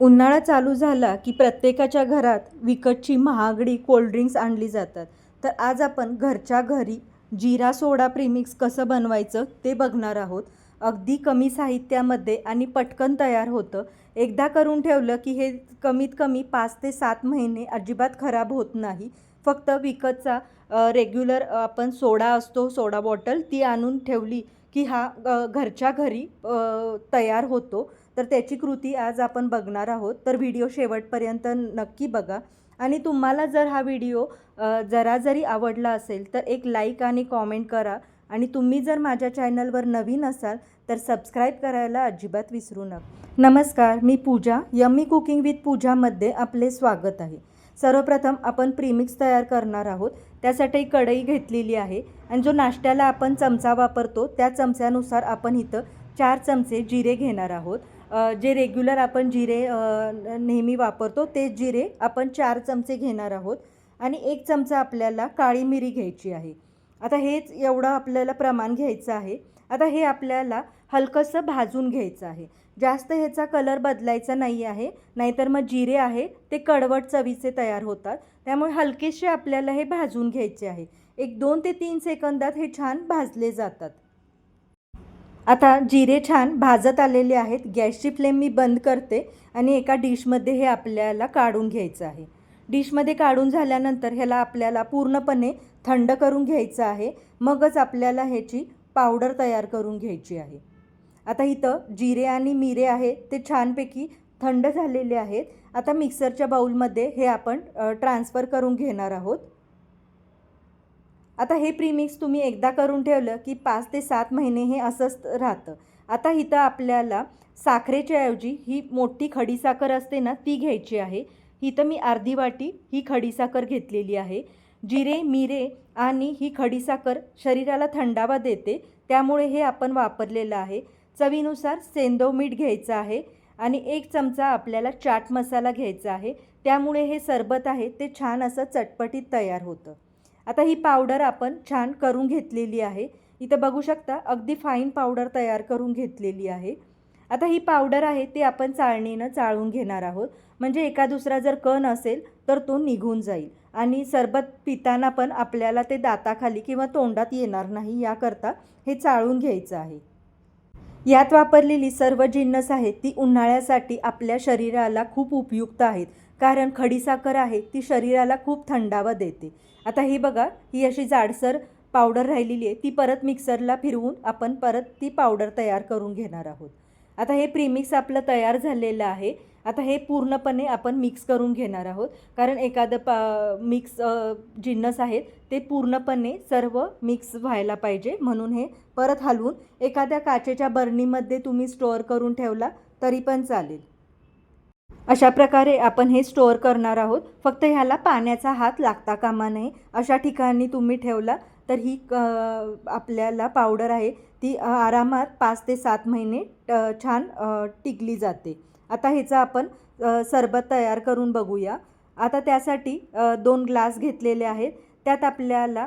उन्हाळा चालू झाला की प्रत्येकाच्या घरात विकतची महागडी कोल्ड्रिंक्स आणली जातात. तर आज आपण घरच्या घरी जिरा सोडा प्रीमिक्स कसं बनवायचं ते बघणार आहोत. अगदी कमी साहित्यामध्ये आणि पटकन तयार होतं. एकदा करून ठेवलं की हे कमीत कमी पाच ते सात महिने अजिबात खराब होत नाही. फक्त विकतचा रेग्युलर आपण सोडा असतो सोडा बॉटल ती आणून ठेवली की हा घरच्या घरी तयार होतो. तर त्याची कृती आज आपण बघणार आहोत. तर व्हिडिओ शेवटपर्यंत नक्की बघा. आणि तुम्हाला जर हा व्हिडिओ जरा जरी आवडला असेल तर एक लाईक आणि कॉमेंट करा. आणि तुम्ही जर माझ्या चॅनलवर नवीन असाल तर सबस्क्राईब करायला अजिबात विसरू नका. नमस्कार मी पूजा. यम्मी कुकिंग विथ पूजामध्ये आपले स्वागत आहे. सर्वप्रथम आपण प्रीमिक्स तयार करणार आहोत. त्यासाठी कढई घेतलेली आहे आणि जो नाश्त्याला आपण चमचा वापरतो त्या चमच्यानुसार आपण इथं चार चमचे जिरे घेणार आहोत. जे रेग्युलर आपण जिरे नेहमी वापरतो ते जिरे आपण चार चमचे घेणार आहोत. आणि एक चमचा आपल्याला काळी मिरी घ्यायची आहे. आता हेच एवढं आपल्याला प्रमाण घ्यायचं आहे. आता हे आपल्याला हलकंसं भाजून घ्यायचं आहे. जास्त ह्याचा कलर बदलायचा नाही आहे. नाहीतर मग जिरे आहे ते कडवट चवीचे तयार होतात. त्यामुळे हलकेसे आपल्याला हे भाजून घ्यायचे आहे. एक दोन ते तीन सेकंदात हे छान भाजले जातात. आता जिरे छान भाजत आलेले आहेत. गॅसची फ्लेम मी बंद करते आणि एका डिशमध्ये हे आपल्याला काढून घ्यायचं आहे. डिशमध्ये काढून झाल्यानंतर ह्याला आपल्याला पूर्णपणे थंड करून घ्यायचं आहे. मगच आपल्याला ह्याची पावडर तयार करून घ्यायची आहे. आता इथं जिरे आणि मिरे आहे ते छानपैकी थंड झालेले आहेत. आता मिक्सरच्या बाऊलमध्ये हे आपण ट्रान्सफर करून घेणार आहोत. आता हे प्रीमिक्स तुम्ही एकदा करून ठेवलं की पाच ते सात महिने हे असंच राहतं. आता इथं आपल्याला साखरेच्या ऐवजी ही मोठी खडीसाखर असते ना ती घ्यायची आहे. इथं मी अर्धी वाटी ही खडीसाखर घेतलेली आहे. जिरे मिरे आणि ही खडीसाखर शरीराला थंडावा देते. त्यामुळे हे आपण वापरलेलं आहे. चवीनुसार सेंदव मीठ घ्यायचं आहे आणि एक चमचा आपल्याला चाट मसाला घ्यायचा आहे. त्यामुळे हे सरबत आहे ते छान असं चटपटीत तयार होतं. आता ही पावडर आपण छान करून घेतलेली आहे. इथं बघू शकता अगदी फाईन पावडर तयार करून घेतलेली आहे. आता ही पावडर आहे ती आपण चाळणीनं चाळून घेणार आहोत. म्हणजे एका दुसरा जर कण असेल तर तो निघून जाईल. आणि सरबत पिताना पण आपल्याला ते दाताखाली किंवा तोंडात येणार नाही याकरता हे चाळून घ्यायचं आहे. यात वापरलेली सर्व जिन्नस आहेत ती उन्हाळ्यासाठी आपल्या शरीराला खूप उपयुक्त आहेत. कारण खडीसाखर आहे ती शरीराला खूप थंडावा देते. आता ही बघा ही अशी जाडसर पावडर राहिलेली आहे ती परत मिक्सरला फिरवून आपण परत ती पावडर तयार करून घेणार आहोत. आता हे प्रीमिक्स आपलं तयार झालेलं आहे. आता हे पूर्णपणे आपण मिक्स करून घेणार आहोत. कारण एखादं पा मिक्स जिन्नस आहेत ते पूर्णपणे सर्व मिक्स व्हायला पाहिजे. म्हणून हे परत हलवून एखाद्या काचेच्या बरणीमध्ये तुम्ही स्टोअर करून ठेवला तरी पण चालेल. अशा प्रकारे आपण हे स्टोअर करणार आहोत. फक्त ह्याला पाण्याचा हात लागता कामा नये. अशा ठिकाणी तुम्ही ठेवला तर ही आपल्याला पावडर आहे. ती आरामात पाच ते सात महिने छान टिकली जाते. आता ह्याचं आपण सरबत तयार करून बघूया. आता त्यासाठी दोन ग्लास घेतलेले आहेत. त्यात आपल्याला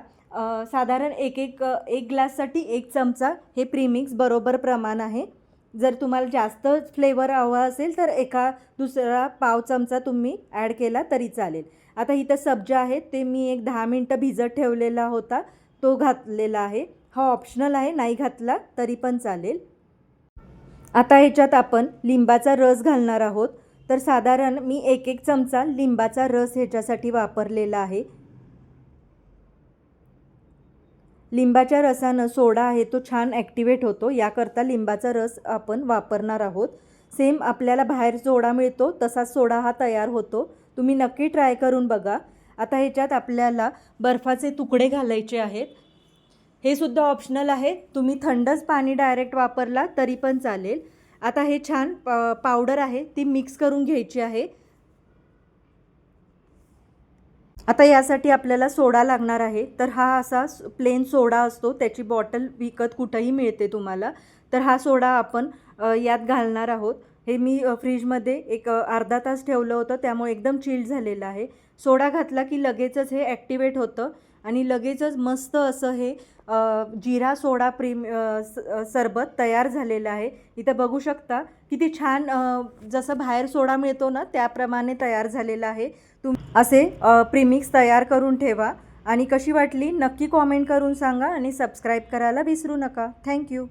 साधारण एक एक एक ग्लाससाठी एक चमचा हे प्रीमिक्स बरोबर प्रमाण आहे. जर तुम्हाला जास्त फ्लेवर हवा असेल तर एका दुसरा पाव चमचा तुम्ही ॲड केला तरी चालेल. आता इथं सब्जा आहे ते मी एक दहा मिनटं भिजत ठेवलेला होता. तो घातलेला आहे. हा ऑप्शनल आहे नाही घातला तरी पण चालेल. आता ह्याच्यात आपण लिंबाचा रस घालणार आहोत. तर साधारण मी एक एक चमचा लिंबाचा रस ह्याच्यासाठी वापरलेला आहे. लिंबाच्या रसानं सोडा आहे तो छान ॲक्टिवेट होतो. याकरता लिंबाचा रस आपण वापरणार आहोत. सेम आपल्याला बाहेर सोडा मिळतो तसाच सोडा हा तयार होतो. तुम्ही नक्की ट्राय करून बघा. आता ह्याच्यात आपल्याला बर्फाचे तुकडे घालायचे आहेत. हे सुद्धा ऑप्शनल आहे. तुम्ही थंडच पाणी डायरेक्ट वापरला तरी पण चालेल. आता हे छान पावडर आहे. ती मिक्स करून घ्यायची आहे. आता यासाठी आपल्याला सोडा लागणार आहे. तर हा असा प्लेन सोडा असतो. त्याची बॉटल विकत कुठंही मिळते तुम्हाला. तर हा सोडा आपण यात घालणार आहोत. हे मी फ्रीजमध्ये एक अर्धा तास ठेवलं होतं. त्यामुळे एकदम चिल्ड झालेलं आहे. सोडा घातला की लगेचच हे ॲक्टिवेट होतं. आणि लगेचच मस्त असं हे जिरा सोडा प्रेम स- सरबत तयार झालेलं आहे. इथं बघू शकता किती छान जसं बाहेर सोडा मिळतो ना त्याप्रमाणे तयार झालेलं आहे. तुम असे प्रिमिक्स प्रीमिक्स तयार करून ठेवा. आणि कशी वाटली नक्की कॉमेंट करून सांगा आणि सबस्क्राईब करायला विसरू नका. थँक्यू.